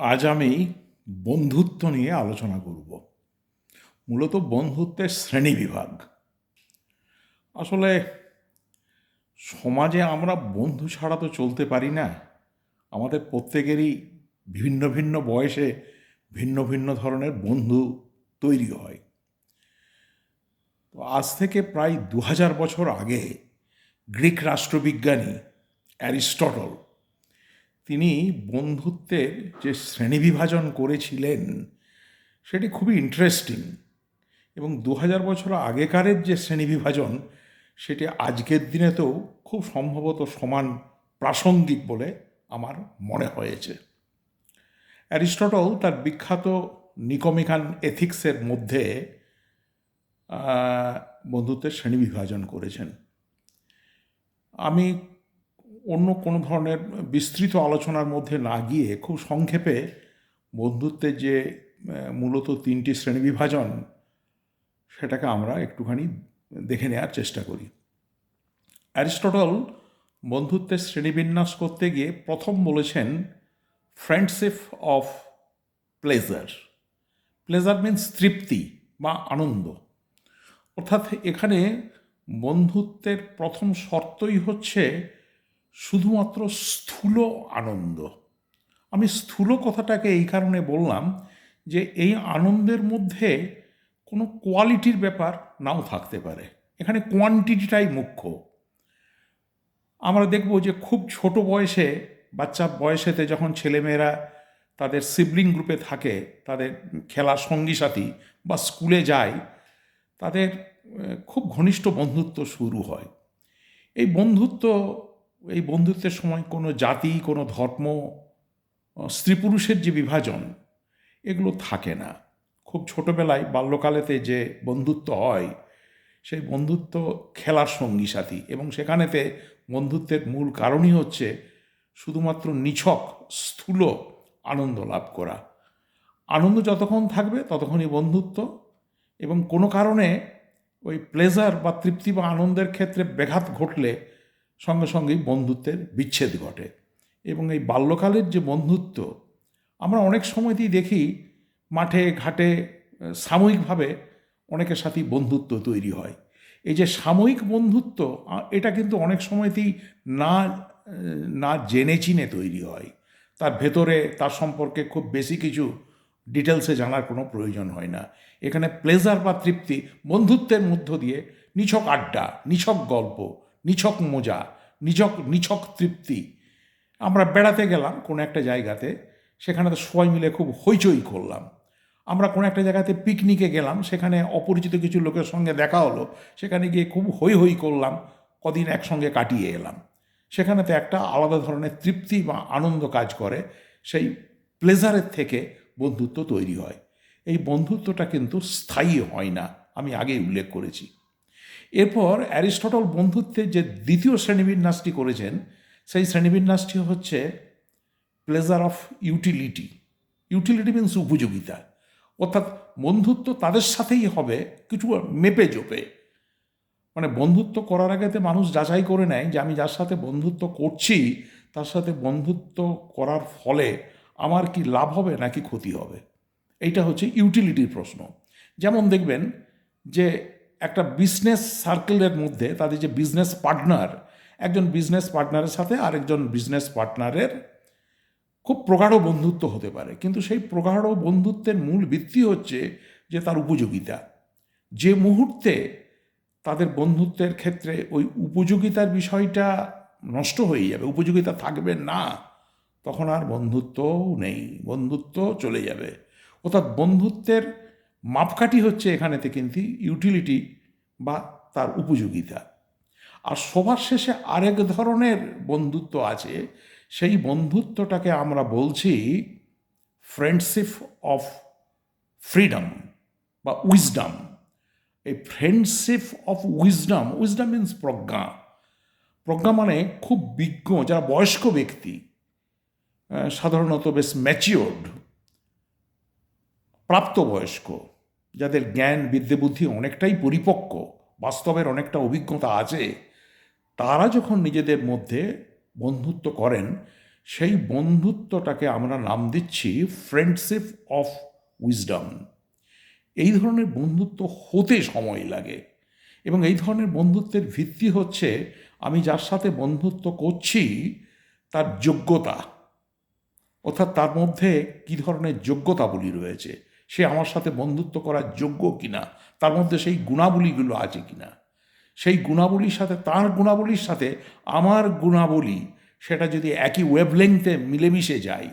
আজ আমি বন্ধুত্ব নিয়ে আলোচনা করব। মূলত বন্ধুত্বের শ্রেণীবিভাগ আসলে সমাজে আমরা বন্ধু ছাড়া তো চলতে পারি না। আমাদের প্রত্যেকেরই ভিন্ন ভিন্ন বয়সে ভিন্ন ভিন্ন ধরনের বন্ধু তৈরি হয়। তো আজ থেকে প্রায় দু হাজার বছর আগে গ্রিক রাষ্ট্রবিজ্ঞানী অ্যারিস্টটল তিনি বন্ধুত্বের যে শ্রেণীবিভাজন করেছিলেন, সেটি খুবই ইন্টারেস্টিং এবং দু হাজার বছর আগেকারের যে শ্রেণীবিভাজন, সেটি আজকের দিনেতেও খুব সম্ভবত সমান প্রাসঙ্গিক বলে আমার মনে হয়েছে। অ্যারিস্টটল তার বিখ্যাত নিকমিকান এথিক্সের মধ্যে বন্ধুত্বের শ্রেণীবিভাজন করেছেন। আমি অন্য কোনো ধরনের বিস্তৃত আলোচনার মধ্যে না গিয়ে খুব সংক্ষেপে বন্ধুত্বের যে মূলত তিনটি শ্রেণীবিভাজন, সেটাকে আমরা একটুখানি দেখে নেওয়ার চেষ্টা করি। অ্যারিস্টটল বন্ধুত্বের শ্রেণীবিন্যাস করতে গিয়ে প্রথম বলেছেন friendship of pleasure pleasure means তৃপ্তি বা আনন্দ। অর্থাৎ এখানে বন্ধুত্বের প্রথম শর্তই হচ্ছে শুধুমাত্র স্থূল আনন্দ। আমি স্থূল কথাটাকে এই কারণে বললাম যে এই আনন্দের মধ্যে কোনো কোয়ালিটির ব্যাপার নাও থাকতে পারে। এখানে কোয়ান্টিটিটাই মুখ্য। আমরা দেখব যে খুব ছোট বয়সে, বাচ্চা বয়সেতে যখন ছেলেমেয়েরা তাদের সিবলিং গ্রুপে থাকে, তাদের খেলার সঙ্গী সাথী বা স্কুলে যায়, তাদের খুব ঘনিষ্ঠ বন্ধুত্ব শুরু হয়। এই বন্ধুত্ব এই বন্ধুত্বের সময় কোনো জাতি, কোনো ধর্ম স্ত্রী পুরুষের যে বিভাজন, এগুলো থাকে না। খুব ছোটোবেলায় বাল্যকালেতে যে বন্ধুত্ব হয়, সেই বন্ধুত্ব খেলার সঙ্গী সাথী এবং সেখানেতে বন্ধুত্বের মূল কারণই হচ্ছে শুধুমাত্র নিছক, স্থূল আনন্দ লাভ করা। আনন্দ যতক্ষণ থাকবে ততক্ষণই বন্ধুত্ব এবং কোনো কারণে ওই প্লেজার বা তৃপ্তি বা আনন্দের ক্ষেত্রে ব্যাঘাত ঘটলে সঙ্গে সঙ্গেই বন্ধুত্বের বিচ্ছেদ ঘটে। এবং এই বাল্যকালের যে বন্ধুত্ব, আমরা অনেক সময়তেই দেখি মাঠে, ঘাটে সাময়িকভাবে অনেকের সাথেই বন্ধুত্ব তৈরি হয়। এই যে সাময়িক বন্ধুত্ব এটা কিন্তু অনেক সময়তেই না না জেনে চিনে তৈরি হয়। তার ভেতরে, তার সম্পর্কে খুব বেশি কিছু ডিটেলসে জানার কোনো প্রয়োজন হয় না। এখানে প্লেজার বা তৃপ্তি, বন্ধুত্বের মধ্য দিয়ে নিছক আড্ডা, নিছক গল্প নিছক মজা, নিছক নিছক তৃপ্তি। আমরা বেড়াতে গেলাম কোনো একটা জায়গাতে, সেখানে তো সবাই মিলে খুব হইচই করলাম। আমরা কোনো একটা জায়গাতে পিকনিকে গেলাম, সেখানে অপরিচিত কিছু লোকের সঙ্গে দেখা হলো, সেখানে গিয়ে খুব হই হই করলাম, কদিন একসঙ্গে কাটিয়ে এলাম। সেখানে তো একটা আলাদা ধরনের তৃপ্তি বা আনন্দ কাজ করে, সেই প্লেজারের থেকে বন্ধুত্ব তৈরি হয়। এই বন্ধুত্বটা কিন্তু স্থায়ী হয় না, আমি আগেই উল্লেখ করেছি। এরপর অ্যারিস্টটল বন্ধুত্বের যে দ্বিতীয় শ্রেণীবিন্যাসটি করেছেন, সেই শ্রেণীবিন্যাসটি হচ্ছে pleasure of utility utility means উপযোগিতা। অর্থাৎ বন্ধুত্ব তাদের সাথেই হবে, কিছু মেপে জোপে মানে বন্ধুত্ব করার আগেতে মানুষ যাচাই করে নেয় যে আমি যার সাথে বন্ধুত্ব করছি, তার সাথে বন্ধুত্ব করার ফলে আমার কি লাভ হবে নাকি ক্ষতি হবে। এইটা হচ্ছে ইউটিলিটির প্রশ্ন। যেমন দেখবেন যে একটা বিজনেস সার্কেলের মধ্যে তাদের যে বিজনেস পার্টনার একজন বিজনেস পার্টনারের সাথে আরেকজন বিজনেস পার্টনারের খুব প্রগাঢ় বন্ধুত্ব হতে পারে। কিন্তু সেই প্রগাঢ় বন্ধুত্বের মূল ভিত্তি হচ্ছে যে তার উপযোগিতা। যে মুহূর্তে তাদের বন্ধুত্বের ক্ষেত্রে ওই উপযোগিতার বিষয়টা নষ্ট হয়ে যাবে, উপযোগিতা থাকবে না, তখন আর বন্ধুত্বও নেই বন্ধুত্ব চলে যাবে। অর্থাৎ বন্ধুত্বের মাপকাঠি হচ্ছে এখানেতে কিন্তু ইউটিলিটি বা তার উপযোগিতা। আর সবার শেষে আরেক ধরনের বন্ধুত্ব আছে, সেই বন্ধুত্বটাকে আমরা বলছি ফ্রেন্ডশিপ অফ ফ্রিডম বা উইজডম এই friendship of wisdom wisdom means প্রজ্ঞা। প্রজ্ঞা মানে খুব বিজ্ঞ, যারা বয়স্ক ব্যক্তি সাধারণত বেশ ম্যাচিওর্ড প্রাপ্তবয়স্ক, যাদের জ্ঞান, বিদ্যে, বুদ্ধি অনেকটাই পরিপক্ক, বাস্তবের অনেকটা অভিজ্ঞতা আছে, তারা যখন নিজেদের মধ্যে বন্ধুত্ব করেন, সেই বন্ধুত্বটাকে আমরা নাম দিচ্ছি ফ্রেন্ডশিপ অফ উইজডম এই ধরনের বন্ধুত্ব হতে সময় লাগে এবং এই ধরনের বন্ধুত্বের ভিত্তি হচ্ছে, আমি যার সাথে বন্ধুত্ব করছি, তার যোগ্যতা। অর্থাৎ তার মধ্যে কী ধরনের যোগ্যতাবলী রয়েছে? সে আমার সাথে বন্ধুত্ব করার যোগ্য কিনা, তার মধ্যে সেই গুণাবলীগুলো আছে কিনা? সেই গুণাবলীর সাথে, তার গুণাবলীর সাথে আমার গুণাবলী, সেটা যদি একই ওয়েভলেংথে মিলেমিশে যায়,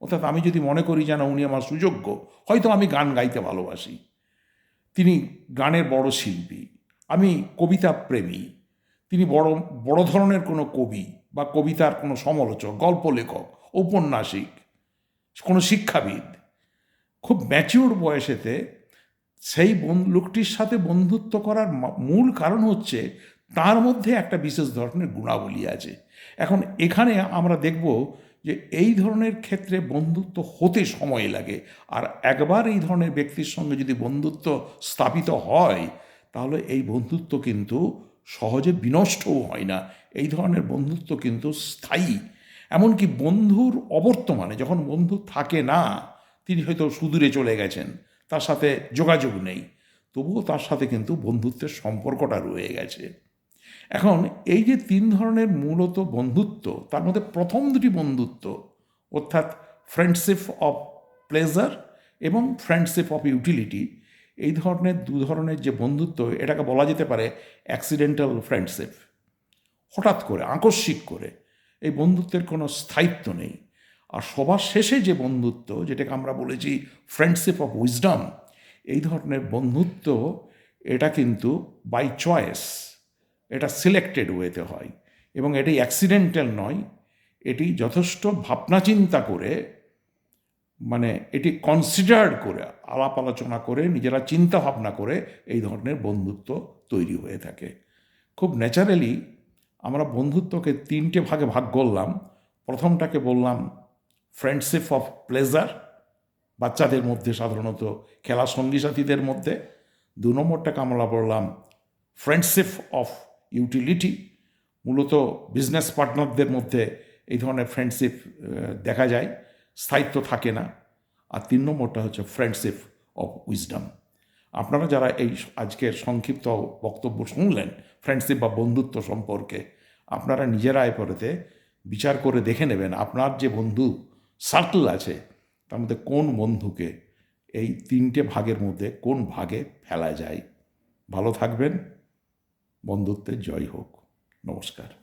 অর্থাৎ আমি যদি মনে করি যেন উনি আমার সুযোগ্য, হয়তো আমি গান গাইতে ভালোবাসি। তিনি গানের বড় শিল্পী, আমি কবিতা প্রেমী, তিনি বড় বড় ধরনের কোনো কবি বা কবিতার কোনো সমালোচক গল্প লেখক ঔপন্যাসিক, কোনো শিক্ষাবিদ খুব ম্যাচিওর বয়সেতে সেই লোকটির সাথে বন্ধুত্ব করার মূল কারণ হচ্ছে তার মধ্যে একটা বিশেষ ধরনের গুণাবলী আছে। এখন এখানে আমরা দেখব যে এই ধরনের ক্ষেত্রে বন্ধুত্ব হতে সময় লাগে। আর একবার এই ধরনের ব্যক্তির সঙ্গে যদি বন্ধুত্ব স্থাপিত হয়, তাহলে এই বন্ধুত্ব কিন্তু সহজে বিনষ্টও হয় না। এই ধরনের বন্ধুত্ব কিন্তু স্থায়ী। এমনকি বন্ধুর অবর্তমানে যখন বন্ধু থাকে না তিনি হয়তো সুদূরে চলে গেছেন, তার সাথে যোগাযোগ নেই। তবুও তার সাথে কিন্তু বন্ধুত্বের সম্পর্কটা রয়ে গেছে। এখন এই যে তিন ধরনের মূলত বন্ধুত্ব, তার মধ্যে প্রথম দুটি বন্ধুত্ব, অর্থাৎ ফ্রেন্ডশিপ অফ প্লেজার এবং ফ্রেন্ডশিপ অফ ইউটিলিটি এই ধরনের দু ধরনের যে বন্ধুত্ব, এটাকে বলা যেতে পারে অ্যাক্সিডেন্টাল ফ্রেন্ডশিপ হঠাৎ করে, আকস্মিক করে, এই বন্ধুত্বের কোনো স্থায়িত্ব নেই। আর সবার শেষে যে বন্ধুত্ব, যেটাকে আমরা বলেছি ফ্রেন্ডশিপ অফ উইজডম এই ধরনের বন্ধুত্ব, এটা কিন্তু বাই চয়েস এটা সিলেক্টেড ওয়েতে হয়। এবং এটি অ্যাক্সিডেন্টাল নয়, এটি যথেষ্ট ভাবনা চিন্তা করে মানে এটি কনসিডার্ড করে, আলাপ আলোচনা করে, নিজেরা চিন্তা ভাবনা করে এই ধরনের বন্ধুত্ব তৈরি হয়ে থাকে। খুব ন্যাচারালি আমরা বন্ধুত্বকে তিনটে ভাগে ভাগ করলাম। প্রথমটাকে বললাম ফ্রেন্ডশিপ অফ প্লেজার বাচ্চাদের মধ্যে সাধারণত খেলা সঙ্গী সাথীদের মধ্যে দু নম্বরটাকে আমরা বললাম ফ্রেন্ডশিপ অফ ইউটিলিটি মূলত বিজনেস পার্টনারদের মধ্যে এই ধরনের ফ্রেন্ডশিপ দেখা যায়, স্থায়িত্ব থাকে না। আর তিন নম্বরটা হচ্ছে ফ্রেন্ডশিপ অফ উইজডম আপনারা যারা এই আজকের সংক্ষিপ্ত বক্তব্য শুনলেন ফ্রেন্ডশিপ বা বন্ধুত্ব সম্পর্কে, আপনারা নিজেরা এ পরেতে বিচার করে দেখে নেবেন, আপনার যে বন্ধু সার্কেল আছে, তার মধ্যে কোন বন্ধুকে এই তিনটে ভাগের মধ্যে কোন ভাগে ফেলা যায়? ভালো থাকবেন বন্ধুত্বের জয় হোক। নমস্কার।